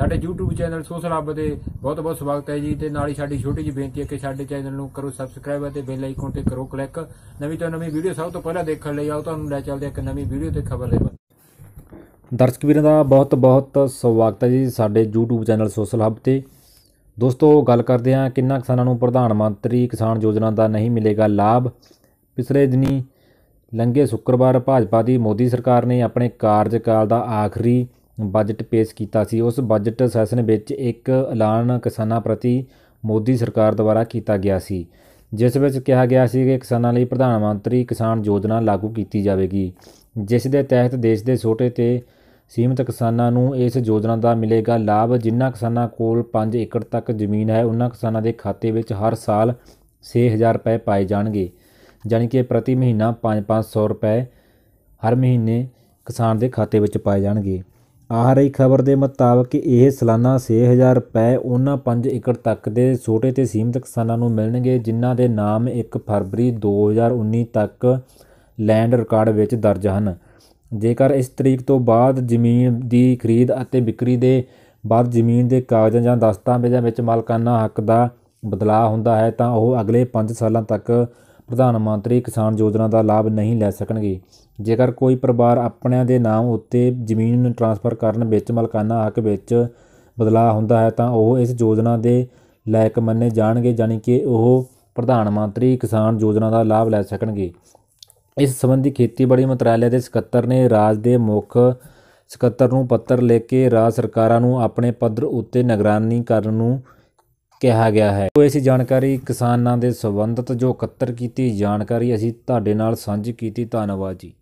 ਸਾਡੇ YouTube channel social ਹੱਬ ਦੇ ਬਹੁਤ ਬਹੁਤ ਸਵਾਗਤ ਹੈ ਜੀ ਤੇ ਨਾਲ ਹੀ ਸਾਡੀ ਛੋਟੀ ਜਿਹੀ ਬੇਨਤੀ ਹੈ ਕਿ ਸਾਡੇ ਚੈਨਲ ਨੂੰ ਕਰੋ ਸਬਸਕ੍ਰਾਈਬ ਅਤੇ ਬੈਲ ਆਈਕਨ ਤੇ ਕਰੋ ਕਲਿੱਕ ਨਵੀਂ ਤੋਂ ਨਵੀਂ ਵੀਡੀਓ ਸਭ ਤੋਂ ਪਹਿਲਾਂ ਦੇਖਣ ਲਈ ਆਓ, ਤੁਹਾਨੂੰ ਲੈ ਚੱਲਦੇ ਹਾਂ ਇੱਕ ਨਵੀਂ ਵੀਡੀਓ ਤੇ ਖਬਰ ਲੈ ਦਰਸ਼ਕ ਵੀਰਾਂ ਦਾ ਬਹੁਤ ਬਹੁਤ ਸਵਾਗਤ ਹੈ ਜੀ ਸਾਡੇ YouTube ਚੈਨਲ ਸੋਸ਼ਲ ਹੱਬ ਤੇ। ਦੋਸਤੋ, ਗੱਲ ਕਰਦੇ ਹਾਂ ਕਿੰਨਾ ਕਿਸਾਨਾਂ ਨੂੰ ਪ੍ਰਧਾਨ ਮੰਤਰੀ ਕਿਸਾਨ ਯੋਜਨਾ ਦਾ ਨਹੀਂ ਮਿਲੇਗਾ ਲਾਭ। ਪਿਛਲੇ ਦਿਨੀ ਲੰਘੇ ਸ਼ੁੱਕਰਵਾਰ ਭਾਜਪਾ ਦੀ ਮੋਦੀ ਸਰਕਾਰ ਨੇ ਆਪਣੇ ਕਾਰਜਕਾਲ ਦਾ ਆਖਰੀ ਬਜਟ ਪੇਸ਼ ਕੀਤਾ ਸੀ। ਉਸ ਬਜਟ ਸੈਸ਼ਨ ਵਿੱਚ ਇੱਕ ਐਲਾਨ ਕਿਸਾਨਾਂ ਪ੍ਰਤੀ ਮੋਦੀ ਸਰਕਾਰ ਦੁਆਰਾ ਕੀਤਾ ਗਿਆ ਸੀ, ਜਿਸ ਵਿੱਚ ਕਿਹਾ ਗਿਆ ਸੀ ਕਿ ਕਿਸਾਨਾਂ ਲਈ ਪ੍ਰਧਾਨ ਮੰਤਰੀ ਕਿਸਾਨ ਯੋਜਨਾ ਲਾਗੂ ਕੀਤੀ ਜਾਵੇਗੀ, ਜਿਸ ਦੇ ਤਹਿਤ ਦੇਸ਼ ਦੇ ਛੋਟੇ ਤੇ ਸੀਮਿਤ ਕਿਸਾਨਾਂ ਨੂੰ ਇਸ ਯੋਜਨਾ ਦਾ ਮਿਲੇਗਾ ਲਾਭ। ਜਿਨ੍ਹਾਂ ਕਿਸਾਨਾਂ ਕੋਲ 5 ਏਕੜ ਤੱਕ ਜ਼ਮੀਨ ਹੈ ਉਹਨਾਂ ਕਿਸਾਨਾਂ ਦੇ ਖਾਤੇ ਵਿੱਚ ਹਰ ਸਾਲ 6000 ਰੁਪਏ ਪਾਏ ਜਾਣਗੇ, ਜਾਣੀ ਕਿ ਪ੍ਰਤੀ ਮਹੀਨਾ 5-500 ਰੁਪਏ ਹਰ ਮਹੀਨੇ ਕਿਸਾਨ ਦੇ ਖਾਤੇ ਵਿੱਚ ਪਾਏ ਜਾਣਗੇ। ਆ ਰਹੀ ਖਬਰ ਦੇ ਮੁਤਾਬਕ ਇਹ ਸਾਲਾਨਾ 6000 ਰੁਪਏ ਉਹਨਾਂ 5 ਏਕੜ ਤੱਕ ਦੇ ਛੋਟੇ ਤੇ ਸੀਮਿਤ ਕਿਸਾਨਾਂ ਨੂੰ ਮਿਲਣਗੇ, ਜਿਨ੍ਹਾਂ ਦੇ ਨਾਮ 1 ਫਰਵਰੀ 2019 ਤੱਕ ਲੈਂਡ ਰਿਕਾਰਡ ਵਿੱਚ ਦਰਜ ਹਨ। ਜੇਕਰ ਇਸ ਤਰੀਕ ਤੋਂ ਬਾਅਦ ਜ਼ਮੀਨ ਦੀ ਖਰੀਦ ਅਤੇ ਵਿਕਰੀ ਦੇ ਬਾਅਦ ਜ਼ਮੀਨ ਦੇ ਕਾਗਜ਼ਾਂ ਜਾਂ ਦਸਤਾਵੇਜ਼ਾਂ ਵਿੱਚ ਮਾਲਕਾਨਾ ਹੱਕ ਦਾ ਬਦਲਾਅ ਹੁੰਦਾ ਹੈ, ਤਾਂ ਉਹ ਅਗਲੇ 5 ਸਾਲਾਂ ਤੱਕ ਪ੍ਰਧਾਨ ਮੰਤਰੀ ਕਿਸਾਨ ਯੋਜਨਾ ਦਾ ਲਾਭ ਨਹੀਂ ਲੈ ਸਕਣਗੇ। ਜੇਕਰ ਕੋਈ ਪਰਿਵਾਰ ਆਪਣਿਆਂ ਦੇ ਨਾਮ ਉੱਤੇ ਜ਼ਮੀਨ ਟ੍ਰਾਂਸਫਰ ਕਰਨ ਵਿੱਚ ਮਾਲਕਾਨਾ ਹੱਕ ਵਿੱਚ ਬਦਲਾਅ ਹੁੰਦਾ ਹੈ, ਤਾਂ ਉਹ ਇਸ ਯੋਜਨਾ ਦੇ ਲਾਇਕ ਮੰਨੇ ਜਾਣਗੇ, ਜਾਣੀ ਕਿ ਉਹ ਪ੍ਰਧਾਨ ਮੰਤਰੀ ਕਿਸਾਨ ਯੋਜਨਾ ਦਾ ਲਾਭ ਲੈ ਸਕਣਗੇ। ਇਸ ਸੰਬੰਧੀ ਖੇਤੀਬਾੜੀ ਮੰਤਰਾਲੇ ਦੇ ਸਕੱਤਰ ਨੇ ਰਾਜ ਦੇ ਮੁੱਖ ਸਕੱਤਰ ਨੂੰ ਪੱਤਰ ਲਿਖ ਕੇ ਰਾਜ ਸਰਕਾਰਾਂ ਨੂੰ ਆਪਣੇ ਪੱਧਰ ਉੱਤੇ ਨਿਗਰਾਨੀ ਕਰਨ ਨੂੰ ਕਿਹਾ ਗਿਆ ਹੈ। ਉਹ ਇਸ ਜਾਣਕਾਰੀ ਕਿਸਾਨਾਂ ਦੇ ਸੰਬੰਧਤ ਜੋ ਇਕੱਤਰ ਕੀਤੀ ਜਾਣਕਾਰੀ ਅਸੀਂ ਤੁਹਾਡੇ ਨਾਲ ਸਾਂਝੀ ਕੀਤੀ। ਧੰਨਵਾਦ ਜੀ।